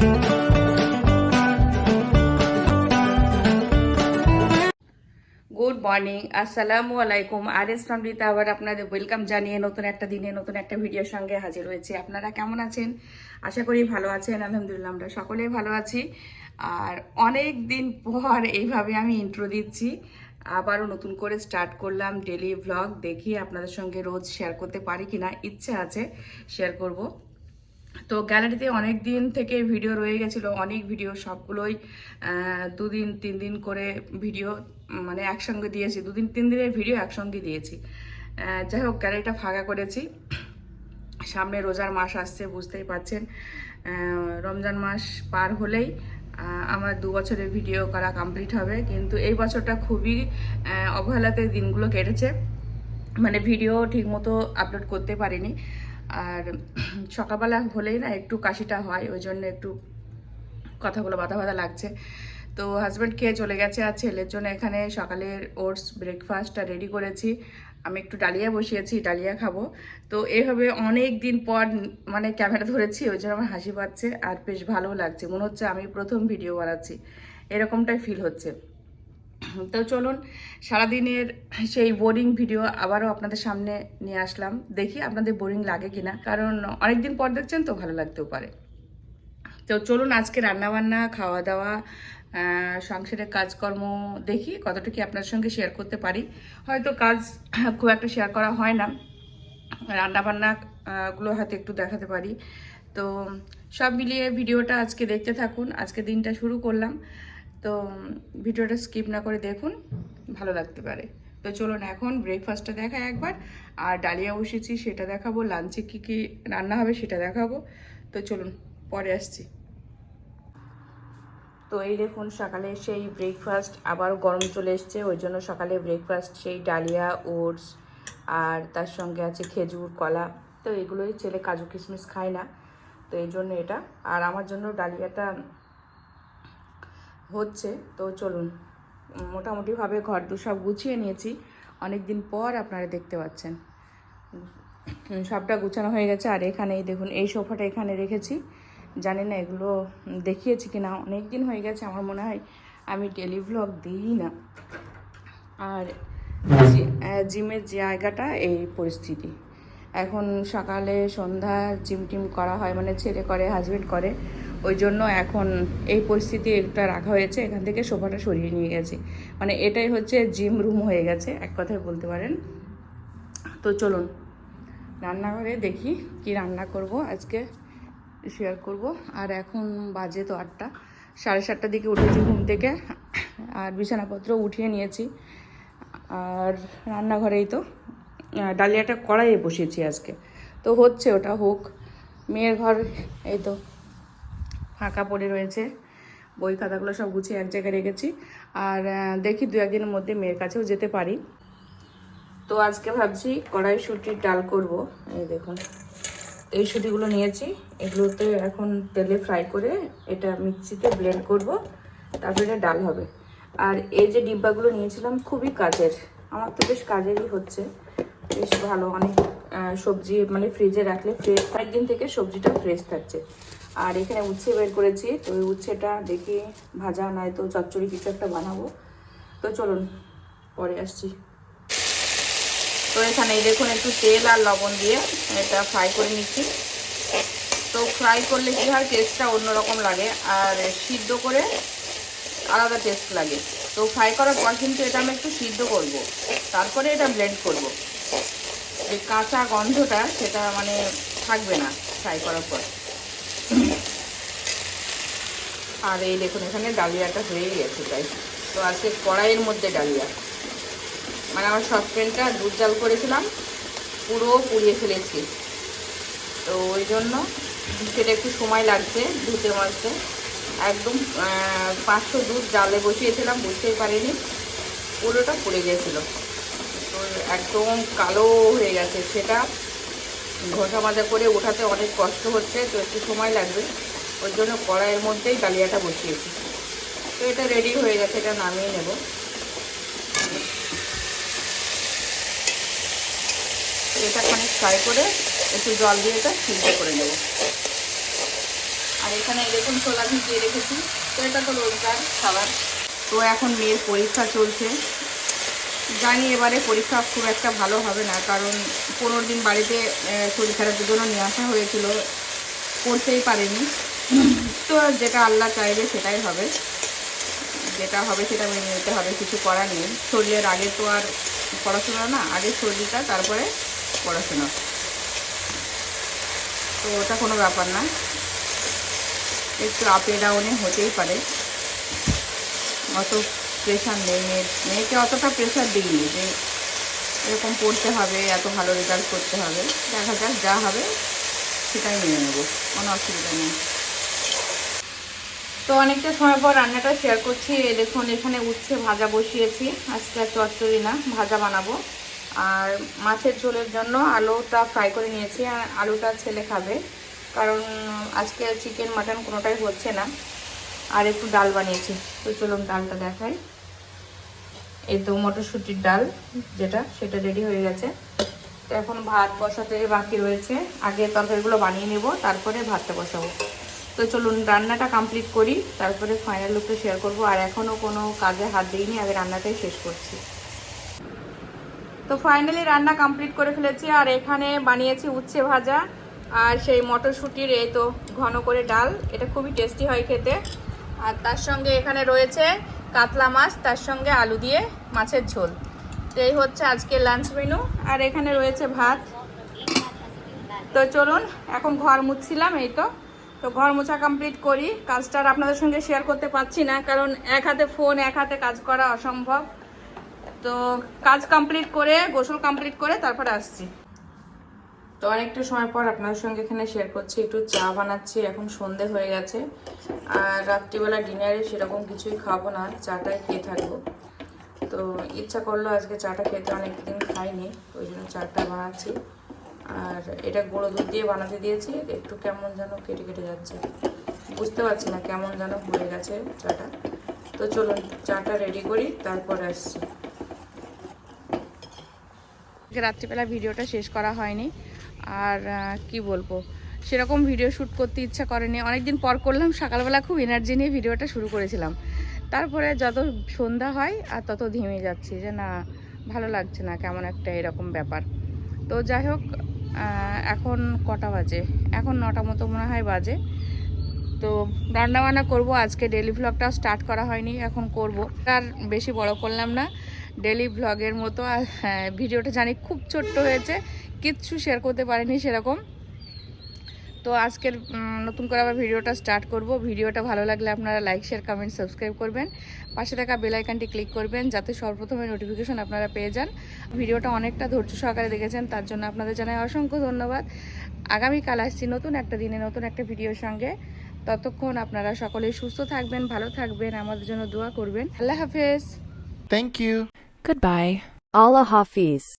Good morning আসসালামু আলাইকুম আর S ফ্যামিলিতে আবার আপনাদের ওয়েলকাম জানিয়ে নতুন একটা দিনে নতুন একটা ভিডিওর সঙ্গে হাজির হয়েছে। আপনারা কেমন আছেন? আশা করি ভালো আছেন। আলহামদুলিল্লাহ, আমরা সকলেই ভালো আছি। আর অনেক দিন পর এইভাবে আমি ইন্ট্রো দিচ্ছি। আবারও নতুন করে স্টার্ট করলাম ডেলি ভ্লগ দেখি আপনাদের সঙ্গে রোজ শেয়ার করতে পারি কিনা। ইচ্ছে আছে শেয়ার করব। তো গ্যালারিতে অনেক দিন থেকে ভিডিও রয়ে গেছিল অনেক ভিডিও সবগুলোই দুদিন তিন দিন করে ভিডিও মানে একসঙ্গে দিয়েছি দুদিন তিন দিনের ভিডিও একসঙ্গে দিয়েছি। যাই হোক গ্যালারিটা ফাঁকা করেছি। সামনে রোজার মাস আসছে বুঝতেই পাচ্ছেন আহ, রমজান মাস পার হলেই আমার দু বছরের ভিডিও করা কমপ্লিট হবে। কিন্তু এই বছরটা খুবই অবহেলাতে দিনগুলো কেটেছে। মানে ভিডিও ঠিকমতো আপলোড করতে পারিনি। আর সকালবেলা হলেই না একটু কাশিটা হয়, ওই জন্য একটু কথাগুলো বাধা বাধা লাগছে। তো হাজব্যান্ড খেয়ে চলে গেছে আর ছেলের জন্য এখানে সকালের ওটস ব্রেকফাস্টটা রেডি করেছি। আমি একটু ডালিয়া বসিয়েছি, ডালিয়া খাব। তো এইভাবে অনেক দিন পর মানে ক্যামেরা ধরেছি, ওই জন্য আমার হাসি পাচ্ছে আর বেশ ভালোও লাগছে। মনে হচ্ছে আমি প্রথম ভিডিও বানাচ্ছি। এরকমটাই ফিল হচ্ছে। তো চলুন সারাদিনের সেই বোরিং ভিডিও আবারও আপনাদের সামনে নিয়ে আসলাম। দেখি আপনাদের বোরিং লাগে কিনা কারণ অনেকদিন পর দেখছেন তো ভালো লাগতেও পারে। তো চলুন আজকে রান্নাবান্না খাওয়া দাওয়া সংসারের কাজকর্ম দেখি কতটুকু আপনার সঙ্গে শেয়ার করতে পারি। হয়তো কাজ খুব একটা শেয়ার করা হয় না। রান্নাবান্না আহ, গুলো হয়তো একটু দেখাতে পারি। তো সব মিলিয়ে ভিডিওটা আজকে দেখতে থাকুন। আজকে দিনটা শুরু করলাম। তো ভিডিওটা স্কিপ না করে দেখুন, ভালো লাগতে পারে। তো চলুন এখন ব্রেকফাস্টটা দেখাই একবার, আর ডালিয়া বসেছি, সেটা দেখাবো লাঞ্চে কী কী রান্না হবে সেটা দেখাবো। তো চলুন, পরে আসছি। তো এই দেখুন, সকালে সেই ব্রেকফাস্ট আবারও গরম চলে এসছে, ওই জন্য সকালে ব্রেকফাস্ট সেই ডালিয়া, ওটস, আর তার সঙ্গে আছে খেজুর, কলা। তো এগুলোই ছেলে কাজু কিশমিশ খায় না, তো এই জন্য এটা। আর আমার জন্য ডালিয়াটা হচ্ছে, তো চলুন। মোটামুটিভাবে ঘর দু সব গুছিয়ে নিয়েছি। অনেক দিন পর আপনারা দেখতে পাচ্ছেন। সবটা গুছানো হয়ে গেছে। আর এখানেই দেখুন, এই সোফাটা এখানে রেখেছি। জানি না এগুলো দেখিয়েছি কি না অনেক দিন হয়ে গেছে, আমার মনে হয় আমি টেলি ভ্লগ দিই না। আর জিমের জায়গাটা এই পরিস্থিতি। এখন সকালে সন্ধ্যা জিম টিম করা হয় মানে ছেলে করে হাজবেন্ড করে। ওই জন্য এখন এই পরিস্থিতি এটা রাখা হয়েছে, এখান থেকে সোফাটা সরিয়ে নিয়ে গেছি। মানে এটাই হচ্ছে জিম রুম হয়ে গেছে, এক কথায় বলতে পারেন। তো চলুন, রান্নাঘরে দেখি কি রান্না করব, আজকে শেয়ার করব। আর এখন বাজে তো আটটা, সাড়ে সাতটার দিকে উঠেছি ঘুম থেকে, আর বিছানাপত্র উঠিয়ে নিয়েছি। আর রান্নাঘরেই তো ডালিয়াটা কড়াইয়ে বসিয়েছি আজকে। তো হচ্ছে ওটা হোক, মেয়ের ঘর, এই তো। ফাঁকা পড়ে রয়েছে। বই খাতাগুলো সব গুছিয়ে এক জায়গায় রেখেছি। আর দেখি দু একদিনের মধ্যে মেয়ের কাছেও যেতে পারি। তো আজকে ভাবছি কড়াই কড়াইশুটির ডাল করব। এই দেখুন, এই শুটিগুলো নিয়েছি। এগুলোতে এখন তেলে ফ্রাই করে এটা মিক্সিতে ব্লেন্ড করব। তারপরে এটা ডাল হবে। আর এই যে ডিব্বাগুলো নিয়েছিলাম খুবই কাজের। আমার তো বেশ কাজেরই হচ্ছে। বেশ ভালো, অনেক সবজি মানে ফ্রিজে রাখলে ফ্রেশ একদিন থেকে সবজিটা ফ্রেশ থাকছে। আর এখানে উচ্ছে বের করেছি, তো ওই উচ্ছেটা দেখি ভাজা নয়তো চচ্চড়ি কিছু একটা বানাবো। তো চলুন, পরে আসছি। তো এখানে এই দেখুন একটু তেল আর লবণ দিয়ে এটা ফ্রাই করে নিচ্ছি। তো ফ্রাই করলে কী হয় টেস্টটা অন্যরকম লাগে আর সিদ্ধ করে আলাদা টেস্ট লাগে। তো ফ্রাই করার পর কিন্তু এটা আমি একটু সিদ্ধ করব, তারপরে এটা ব্লেন্ড করব। যে কাঁচা গন্ধটা সেটা মানে থাকবে না ফ্রাই করার পর। আর এই দেখুন, এখানে ডালিয়াটা হয়ে গেছে তাই। তো আজকে কড়াইয়ের মধ্যে ডালিয়া। মানে আমার সসপ্যানটা দুধ জাল করেছিলাম, পুরো পুড়িয়ে ফেলেছি। তো ওই জন্য সেটা একটু সময় লাগছে, ধুতে মাছতে একদম পাঁচশো দুধ জালে বসিয়েছিলাম, বুঝতেই পারিনি। পুরোটা পুড়ে গিয়েছিল তো একদম কালো হয়ে গেছে, সেটা ঘষা মাজা করে ওঠাতে অনেক কষ্ট হচ্ছে, তো একটু সময় লাগবে। ওই জন্য কড়াইয়ের মধ্যেই ডালিয়াটা বসিয়েছি। তো এটা রেডি হয়ে গেছে, এটা নামিয়ে নেব। এটা খানিক ফ্রাই করে একটু জল দিয়ে এটা সিদ্ধ করে নেব। আর এখানে দেখুন ছোলা ভিজিয়ে রেখেছি, তো এটা তো রোজগার খাবার। তো এখন মেয়ের পরীক্ষা চলছে। জানি এবারে পরীক্ষা খুব একটা ভালো হবে না, কারণ পনেরো দিন বাড়িতে শরীর খারাপের জন্য নিয়ে আসা হয়েছিল, করতেই পারেনি। তো যেটা আল্লাহ চাইবে সেটাই হবে। যেটা হবে সেটা মেনে নিতে হবে, কিছু করার নেই। শরীরের আগে তো আর পড়াশোনা না, আগে শরীরটা, তারপরে পড়াশোনা। তো ওটা কোনো ব্যাপার না। একটু আপে ডাউনে হতেই পারে। অত প্রেশার নেই মেয়ে মেয়েকে অতটা প্রেশার দিইনি যে এরকম পড়তে হবে, এত ভালো রেজাল্ট করতে হবে। দেখা যাক যা হবে, সেটাই নিয়ে নেব, কোনো অসুবিধা নেই। তো অনেকটা সময় পর রান্নাটা শেয়ার করছি। দেখুন, এখানে উচ্ছে ভাজা বসিয়েছি। আজকে আর চচ্চড়ি না, ভাজা বানাবো। আর মাছের ঝোলের জন্য আলুটা ফ্রাই করে নিয়েছি, আর আলুটা ছেলে খাবে। কারণ আজকে চিকেন মাটন কোনোটাই হচ্ছে না। আর একটু ডাল বানিয়েছি। তো চলুন ডালটা দেখাই। এই তো মটরশুঁটির ডাল, যেটা, সেটা রেডি হয়ে গেছে। তো এখন ভাত বসাতে বাকি রয়েছে। আগে তরকারিগুলো বানিয়ে নেব, তারপরে ভাতটা বসাবো। তো চলুন রান্নাটা কমপ্লিট করি, তারপরে ফাইনাল লুকটা শেয়ার করব। আর এখনও কোনো কাজে হাত দিইনি, আগে রান্নাটাই শেষ করছি। তো ফাইনালি রান্না কমপ্লিট করে ফেলেছি, আর এখানে বানিয়েছি উচ্ছে ভাজা। আর সেই মটরশুঁটির এই তো ঘন করে ডাল, এটা খুবই টেস্টি হয় খেতে। আর তার সঙ্গে এখানে রয়েছে কাতলা মাছ, তার সঙ্গে আলু দিয়ে মাছের ঝোল। তো এই হচ্ছে আজকে লাঞ্চ মেনু আর এখানে রয়েছে ভাত। তো চলুন, এখন ঘর মুছছিলাম এই তো। তো ঘর মোছা কমপ্লিট করি। কাজটা আর আপনাদের সঙ্গে শেয়ার করতে পারছি না, কারণ এক হাতে ফোন এক হাতে কাজ করা অসম্ভব। তো কাজ কমপ্লিট করে, গোসল কমপ্লিট করে তারপরে আসছি। তো অনেকটা সময় পর আপনাদের সঙ্গে এখানে শেয়ার করছি। একটু চা বানাচ্ছি, এখন সন্ধে হয়ে গেছে। আর রাত্রিবেলা ডিনারে সেরকম কিছুই খাব না, চাটাই খেয়ে থাকব। তো ইচ্ছা করল আজকে চাটা খেতে অনেক দিন খাইনি, ওই জন্য চাটা বানাচ্ছি। আর এটা গুঁড়ো দুধ দিয়ে বানাতে দিয়েছি, একটু কেমন যেন কেটে কেটে যাচ্ছে। বুঝতে পারছি না কেমন যেন হয়ে গেছে চাটা। তো চলুন, চাটা রেডি করি, তারপর আসছি। রাত্রিবেলা ভিডিওটা শেষ করা হয়নি। আর কি বলব? সেরকম ভিডিও শ্যুট করতে ইচ্ছা করেনি। অনেকদিন পর করলাম সকালবেলা খুব এনার্জি নিয়ে ভিডিওটা শুরু করেছিলাম। তারপরে যত সন্ধ্যা হয় আর তত ধিমে যাচ্ছি যে না ভালো লাগছে না কেমন একটা এরকম ব্যাপার। তো যাই হোক এখন কটা বাজে? এখন নটা মতো মনে হয় বাজে। তো রান্না বান্না করব। আজকে ডেলি ভ্লগটা স্টার্ট করা হয়নি এখন করব। আর বেশি বড় করলাম না ডেলি ভ্লগের মতো আর হ্যাঁ, ভিডিওটা জানি খুব ছোট্ট হয়েছে কিচ্ছু শেয়ার করতে পারিনি সেরকম। তো আজকের নতুন করে আবার ভিডিওটা স্টার্ট করব। ভিডিওটা ভালো লাগলে আপনারা লাইক শেয়ার কমেন্ট সাবস্ক্রাইব করবেন। পাশে থাকা বেলাইকানটি ক্লিক করবেন যাতে সর্বপ্রথমে নোটিফিকেশন আপনারা পেয়ে যান। ভিডিওটা অনেকটা ধৈর্য সহকারে দেখেছেন তার জন্য আপনাদের জানাই অসংখ্য ধন্যবাদ। আগামীকাল আসছি নতুন একটা দিনে নতুন একটা ভিডিওর সঙ্গে। ততক্ষণ আপনারা সকলে সুস্থ থাকবেন ভালো থাকবেন আমাদের জন্য দোয়া করবেন। আল্লাহ হাফেজ। Thank you good bye Allah Hafiz.